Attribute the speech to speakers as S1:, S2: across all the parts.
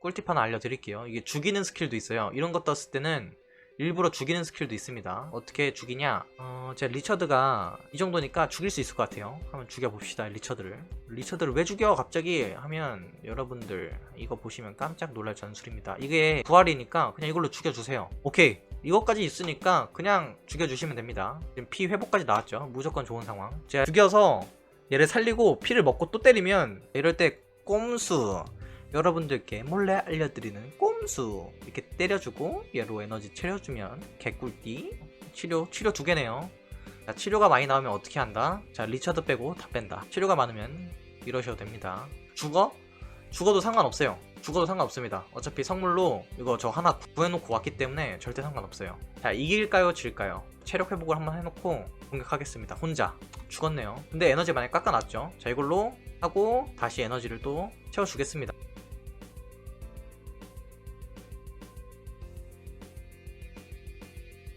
S1: 꿀팁 하나 알려드릴게요. 이게 죽이는 스킬도 있어요. 이런 거 떴을 때는 일부러 죽이는 스킬도 있습니다. 어떻게 죽이냐? 어, 제 리처드가 이 정도니까 죽일 수 있을 것 같아요. 한번 죽여봅시다, 리처드를. 리처드를 왜 죽여? 갑자기 하면 여러분들 이거 보시면 깜짝 놀랄 전술입니다. 이게 부활이니까 그냥 이걸로 죽여주세요. 오케이. 이것까지 있으니까 그냥 죽여주시면 됩니다. 지금 피 회복까지 나왔죠. 무조건 좋은 상황. 제가 죽여서 얘를 살리고 피를 먹고 또 때리면 이럴 때 꼼수 여러분들께 몰래 알려드리는 꼼수. 이렇게 때려주고 얘로 에너지 채워주면 개꿀띠. 치료 치료 두 개네요. 자 치료가 많이 나오면 어떻게 한다? 자 리처드 빼고 다 뺀다. 치료가 많으면 이러셔도 됩니다. 죽어? 죽어도 상관없어요. 죽어도 상관없습니다. 어차피 성물로 이거 저 하나 구해놓고 왔기 때문에 절대 상관없어요. 자 이길까요? 질까요? 체력 회복을 한번 해놓고 공격하겠습니다. 혼자. 죽었네요. 근데 에너지 많이 깎아놨죠? 자 이걸로 하고 다시 에너지를 또 채워주겠습니다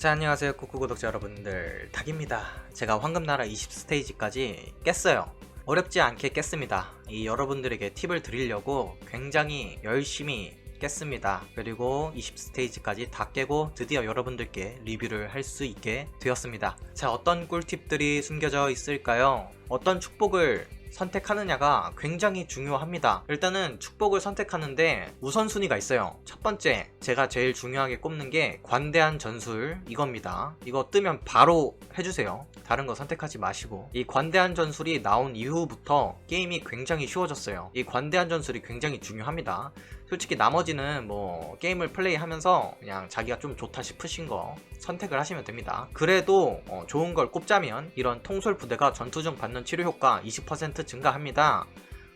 S1: 자 안녕하세요 쿠쿠 구독자 여러분들. 닭입니다. 제가 황금나라 20스테이지까지 깼어요. 어렵지 않게 깼습니다. 이 여러분들에게 팁을 드리려고 굉장히 열심히 깼습니다. 그리고 20스테이지까지 다 깨고 드디어 여러분들께 리뷰를 할 수 있게 되었습니다. 자 어떤 꿀팁들이 숨겨져 있을까요? 어떤 축복을 선택하느냐가 굉장히 중요합니다. 일단은 축복을 선택하는데 우선순위가 있어요. 첫 번째, 제가 제일 중요하게 꼽는 게 관대한 전술 이겁니다. 이거 뜨면 바로 해주세요. 다른 거 선택하지 마시고. 이 관대한 전술이 나온 이후부터 게임이 굉장히 쉬워졌어요. 이 관대한 전술이 굉장히 중요합니다. 솔직히 나머지는 뭐 게임을 플레이하면서 그냥 자기가 좀 좋다 싶으신 거 선택을 하시면 됩니다. 그래도 어, 좋은 걸 꼽자면 이런 통솔 부대가 전투 중 받는 치료 효과 20% 증가합니다.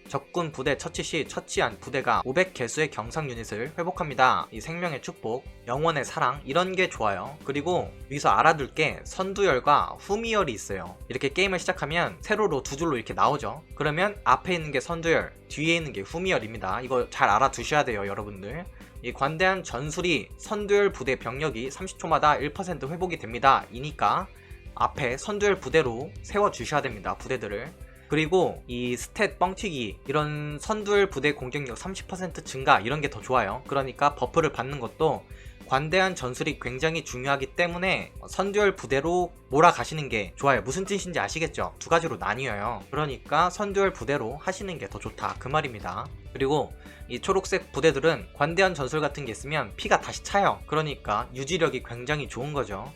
S1: 적군 부대 처치 시 처치한 부대가 500개수의 경상 유닛을 회복합니다. 이 생명의 축복, 영원의 사랑 이런 게 좋아요. 그리고 여기서 알아둘 게 선두열과 후미열이 있어요. 이렇게 게임을 시작하면 세로로 두 줄로 이렇게 나오죠. 그러면 앞에 있는 게 선두열, 뒤에 있는 게 후미열입니다. 이거 잘 알아두셔야 돼요, 여러분들. 이 관대한 전술이 선두열 부대 병력이 30초마다 1% 회복이 됩니다. 이니까 앞에 선두열 부대로 세워 주셔야 됩니다. 부대들을. 그리고 이 스탯 뻥튀기 이런 선두열 부대 공격력 30% 증가 이런 게 더 좋아요. 그러니까 버프를 받는 것도 관대한 전술이 굉장히 중요하기 때문에 선두열 부대로 몰아가시는 게 좋아요. 무슨 뜻인지 아시겠죠? 두 가지로 나뉘어요. 그러니까 선두열 부대로 하시는 게 더 좋다. 그 말입니다. 그리고 이 초록색 부대들은 관대한 전술 같은 게 있으면 피가 다시 차요. 그러니까 유지력이 굉장히 좋은 거죠.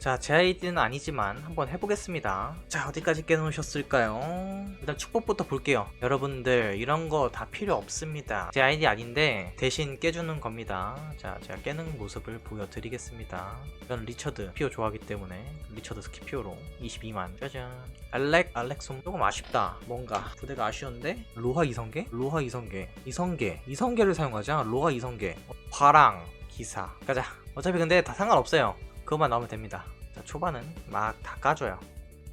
S1: 자, 제 아이디는 아니지만 한번 해보겠습니다. 자, 어디까지 깨놓으셨을까요? 일단 축복부터 볼게요. 여러분들, 이런 거 다 필요 없습니다. 제 아이디 아닌데, 대신 깨주는 겁니다. 자, 제가 깨는 모습을 보여드리겠습니다. 저는 리처드 피오 좋아하기 때문에, 리처드 스키피오로 22만. 짜잔. 알렉, 알렉솜. 조금 아쉽다. 뭔가. 부대가 아쉬운데? 로하 이성계? 로하 이성계. 이성계. 이성계를 사용하자. 로하 이성계. 화랑, 기사. 가자. 어차피 근데 다 상관없어요. 그것만 나오면 됩니다. 자, 초반은 막 다 까줘요.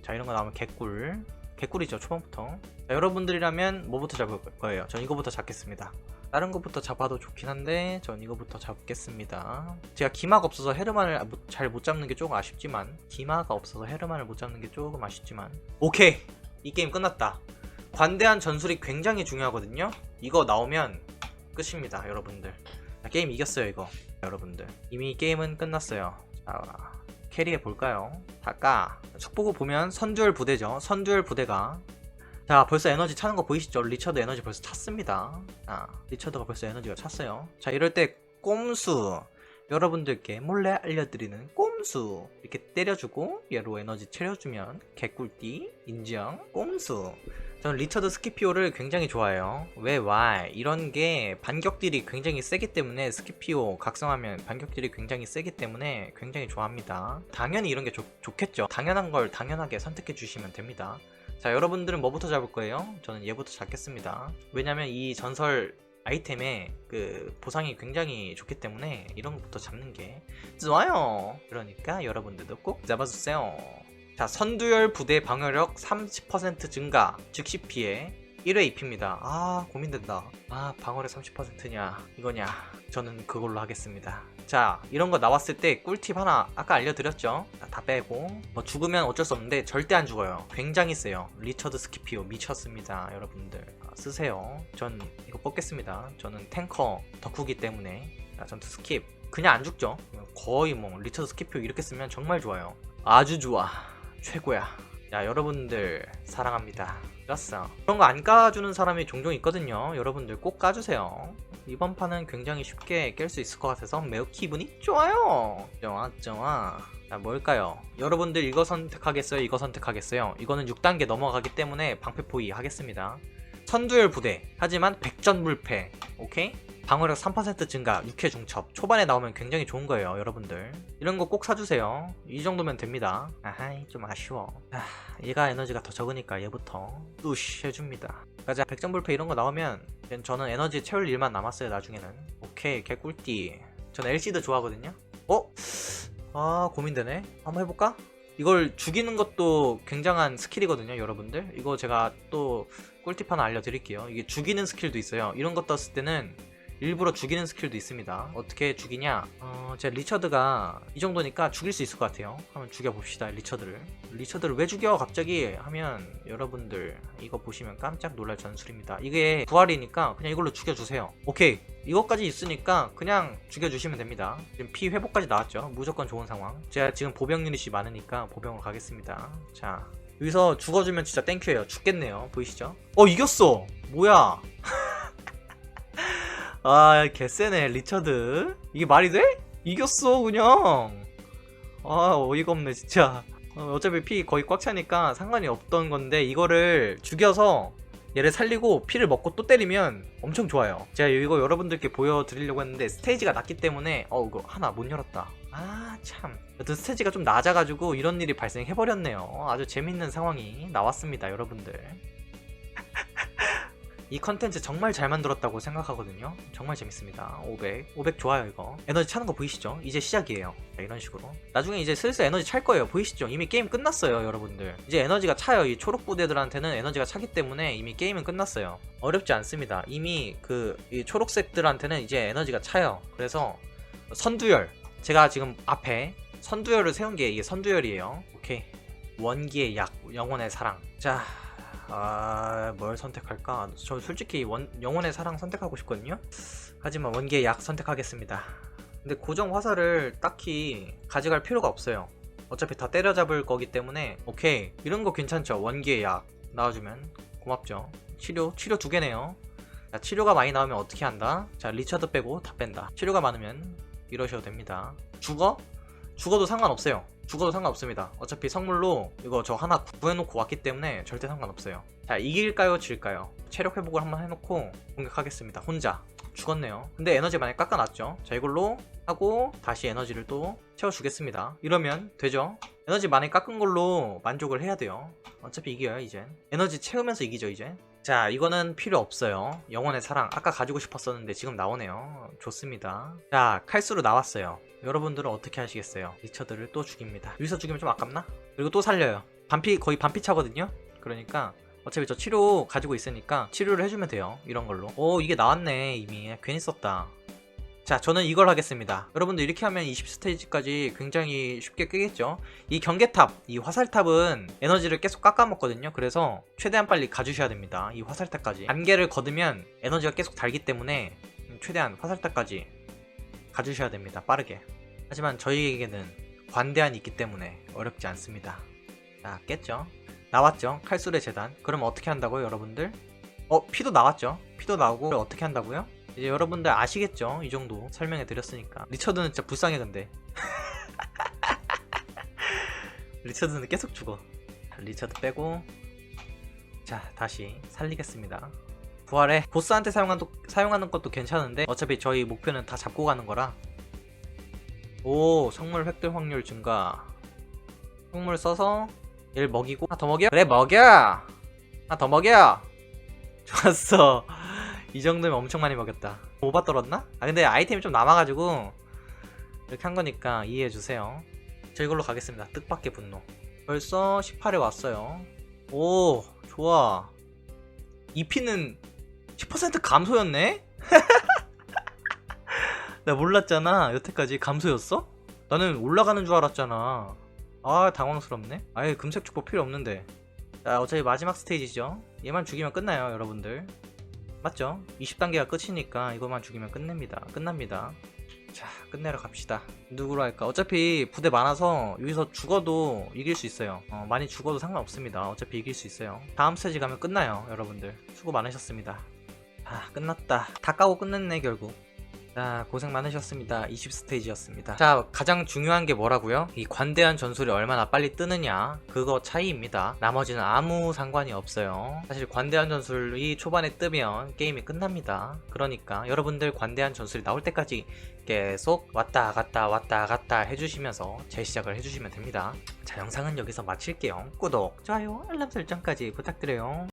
S1: 자, 이런 거 나오면 개꿀. 개꿀이죠, 초반부터. 자, 여러분들이라면 뭐부터 잡을 거예요? 전 이거부터 잡겠습니다. 다른 것부터 잡아도 좋긴 한데, 전 이거부터 잡겠습니다. 제가 기마가 없어서 헤르만을 잘 못 잡는 게 조금 아쉽지만, 기마가 없어서 헤르만을 못 잡는 게 조금 아쉽지만, 오케이! 이 게임 끝났다. 관대한 전술이 굉장히 중요하거든요? 이거 나오면 끝입니다, 여러분들. 자, 게임 이겼어요, 이거. 여러분들. 이미 게임은 끝났어요. 자, 캐리해 볼까요? 다까 축보고 보면 선두열 부대죠. 선두열 부대가 자 벌써 에너지 차는 거 보이시죠? 리처드 에너지 벌써 찼습니다. 아 리처드가 벌써 에너지가 찼어요. 자 이럴 때 꼼수 여러분들께 몰래 알려드리는 꼼수 이렇게 때려주고 얘로 에너지 채워주면 개꿀띠 인정 꼼수 저는 리처드 스키피오를 굉장히 좋아해요. 왜, why? 이런 게 반격들이 굉장히 세기 때문에 스키피오 각성하면 반격들이 굉장히 세기 때문에 굉장히 좋아합니다. 당연히 이런 게 좋, 좋겠죠. 당연한 걸 당연하게 선택해 주시면 됩니다. 자, 여러분들은 뭐부터 잡을 거예요? 저는 얘부터 잡겠습니다. 왜냐면 이 전설 아이템의 그 보상이 굉장히 좋기 때문에 이런 것부터 잡는 게 좋아요. 그러니까 여러분들도 꼭 잡아주세요. 자, 선두열 부대 방어력 30% 증가, 즉시 피해 1회 입힙니다. 아, 고민된다. 아, 방어력 30%냐, 이거냐. 저는 그걸로 하겠습니다. 자, 이런 거 나왔을 때 꿀팁 하나 아까 알려드렸죠? 자, 다 빼고. 뭐 죽으면 어쩔 수 없는데 절대 안 죽어요. 굉장히 세요. 리처드 스키피오 미쳤습니다, 여러분들. 아, 쓰세요. 전 이거 뽑겠습니다. 저는 탱커 덕후기 때문에 자, 전투 스킵. 그냥 안 죽죠. 거의 뭐 리처드 스킵표 이렇게 쓰면 정말 좋아요. 아주 좋아. 최고야. 야 여러분들 사랑합니다. 깠어. 그런 거 안 까주는 사람이 종종 있거든요. 여러분들 꼭 까주세요. 이번 판은 굉장히 쉽게 깰 수 있을 것 같아서 매우 기분이 좋아요. 좋아 좋아. 자 뭘까요? 여러분들 이거 선택하겠어요? 이거 선택하겠어요? 이거는 6단계 넘어가기 때문에 방패포위 하겠습니다. 선두열 부대 하지만 백전불패 오케이? 방어력 3% 증가 6회 중첩. 초반에 나오면 굉장히 좋은 거예요 여러분들. 이런 거 꼭 사주세요. 이 정도면 됩니다. 아하이 좀 아쉬워. 아, 얘가 에너지가 더 적으니까 얘부터 뚜시 해줍니다. 가자. 백전불패 이런 거 나오면 저는 에너지 채울 일만 남았어요 나중에는. 오케이 개꿀띠. 전 LC도 좋아하거든요. 어? 아 고민되네. 한번 해볼까? 이걸 죽이는 것도 굉장한 스킬이거든요 여러분들. 이거 제가 또 꿀팁 하나 알려드릴게요. 이게 죽이는 스킬도 있어요. 이런 거 떴을 때는 일부러 죽이는 스킬도 있습니다. 어떻게 죽이냐? 어, 제 리처드가 이 정도니까 죽일 수 있을 것 같아요. 한번 죽여봅시다 리처드를. 리처드를 왜 죽여 갑자기? 하면 여러분들 이거 보시면 깜짝 놀랄 전술입니다. 이게 부활이니까 그냥 이걸로 죽여주세요. 오케이. 이것까지 있으니까 그냥 죽여주시면 됩니다. 지금 피 회복까지 나왔죠? 무조건 좋은 상황. 제가 지금 보병 유닛이 많으니까 보병으로 가겠습니다. 자 여기서 죽어주면 진짜 땡큐예요. 죽겠네요. 보이시죠? 어 이겼어! 뭐야? 아 개쎄네 리처드. 이게 말이 돼? 이겼어 그냥. 아 어이가 없네 진짜. 어, 어차피 피 거의 꽉 차니까 상관이 없던 건데 이거를 죽여서 얘를 살리고 피를 먹고 또 때리면 엄청 좋아요. 제가 이거 여러분들께 보여드리려고 했는데 스테이지가 낮기 때문에 어 이거 하나 못 열었다 아 참 여튼 스테이지가 좀 낮아가지고 이런 일이 발생해버렸네요 아주 재밌는 상황이 나왔습니다 여러분들 이 컨텐츠 정말 잘 만들었다고 생각하거든요. 정말 재밌습니다. 500. 500 좋아요, 이거. 에너지 차는 거 보이시죠? 이제 시작이에요. 자, 이런 식으로. 나중에 이제 슬슬 에너지 찰 거예요. 보이시죠? 이미 게임 끝났어요, 여러분들. 이제 에너지가 차요. 이 초록 부대들한테는 에너지가 차기 때문에 이미 게임은 끝났어요. 어렵지 않습니다. 이미 그, 이 초록색들한테는 이제 에너지가 차요. 그래서 선두열. 제가 지금 앞에 선두열을 세운 게 이게 선두열이에요. 오케이. 원기의 약, 영혼의 사랑. 자, 아, 뭘 선택할까? 저 솔직히 원, 영혼의 사랑 선택하고 싶거든요? 하지만 원기의 약 선택하겠습니다. 근데 고정 화살을 딱히 가져갈 필요가 없어요. 어차피 다 때려잡을 거기 때문에, 오케이. 이런 거 괜찮죠? 원기의 약 나와주면 고맙죠. 치료, 치료 두 개네요. 자, 치료가 많이 나오면 어떻게 한다? 자, 리처드 빼고 다 뺀다. 치료가 많으면 이러셔도 됩니다. 죽어? 죽어도 상관없어요. 죽어도 상관없습니다. 어차피 선물로 이거 저 하나 구해놓고 왔기 때문에 절대 상관없어요. 자, 이길까요? 질까요? 체력 회복을 한번 해놓고 공격하겠습니다. 혼자. 죽었네요. 근데 에너지 많이 깎아놨죠? 자, 이걸로 하고 다시 에너지를 또 채워주겠습니다. 이러면 되죠? 에너지 많이 깎은 걸로 만족을 해야 돼요. 어차피 이겨요, 이젠. 에너지 채우면서 이기죠, 이제. 자, 이거는 필요 없어요. 영혼의 사랑. 아까 가지고 싶었었는데 지금 나오네요. 좋습니다. 자, 칼수로 나왔어요. 여러분들은 어떻게 하시겠어요? 리처드를 또 죽입니다. 여기서 죽이면 좀 아깝나? 그리고 또 살려요. 반피, 거의 반피 차거든요? 그러니까 어차피 저 치료 가지고 있으니까 치료를 해주면 돼요. 이런 걸로. 오, 이게 나왔네, 이미. 괜히 썼다. 자, 저는 이걸 하겠습니다. 여러분들 이렇게 하면 20스테이지까지 굉장히 쉽게 끄겠죠? 이 경계탑, 이 화살탑은 에너지를 계속 깎아먹거든요. 그래서 최대한 빨리 가주셔야 됩니다. 이 화살탑까지. 단계를 거두면 에너지가 계속 달기 때문에 최대한 화살탑까지 가주셔야 됩니다. 빠르게. 하지만 저희에게는 관대한이 있기 때문에 어렵지 않습니다. 자, 깼죠? 나왔죠? 칼술의 재단. 그럼 어떻게 한다고요, 여러분들? 어, 피도 나왔죠? 피도 나오고 어떻게 한다고요? 이제 여러분들 아시겠죠? 이 정도 설명해 드렸으니까. 리처드는 진짜 불쌍해 근데. 리처드는 계속 죽어. 리처드 빼고 자 다시 살리겠습니다. 부활해 보스한테 사용하는, 사용하는 것도 괜찮은데 어차피 저희 목표는 다 잡고 가는 거라 오 성물 획득 확률 증가 성물 써서 얘를 먹이고 하나 더 먹여? 그래 먹여 하나 더 먹여 좋았어 이 정도면 엄청 많이 먹였다. 오바 떨었나? 아 근데 아이템이 좀 남아가지고 이렇게 한 거니까 이해해주세요. 저 이걸로 가겠습니다. 뜻밖의 분노. 벌써 18에 왔어요. 오 좋아. 이 피는 10% 감소였네? 나 몰랐잖아. 여태까지 감소였어? 나는 올라가는 줄 알았잖아. 아 당황스럽네. 아예 금색 축복 필요 없는데. 자 어차피 마지막 스테이지죠. 얘만 죽이면 끝나요 여러분들 맞죠? 20단계가 끝이니까 이것만 죽이면 끝냅니다. 끝납니다. 자, 끝내러 갑시다. 누구로 할까? 어차피 부대 많아서 여기서 죽어도 이길 수 있어요. 어, 많이 죽어도 상관없습니다. 어차피 이길 수 있어요. 다음 스테이지 가면 끝나요, 여러분들. 수고 많으셨습니다. 아, 끝났다. 다 까고 끝냈네, 결국. 자, 고생 많으셨습니다. 20 스테이지였습니다. 자, 가장 중요한 게 뭐라고요? 이 관대한 전술이 얼마나 빨리 뜨느냐, 그거 차이입니다. 나머지는 아무 상관이 없어요. 사실 관대한 전술이 초반에 뜨면 게임이 끝납니다. 그러니까 여러분들 관대한 전술이 나올 때까지 계속 왔다 갔다 왔다 갔다 해주시면서 재시작을 해주시면 됩니다. 자, 영상은 여기서 마칠게요. 구독, 좋아요, 알람 설정까지 부탁드려요.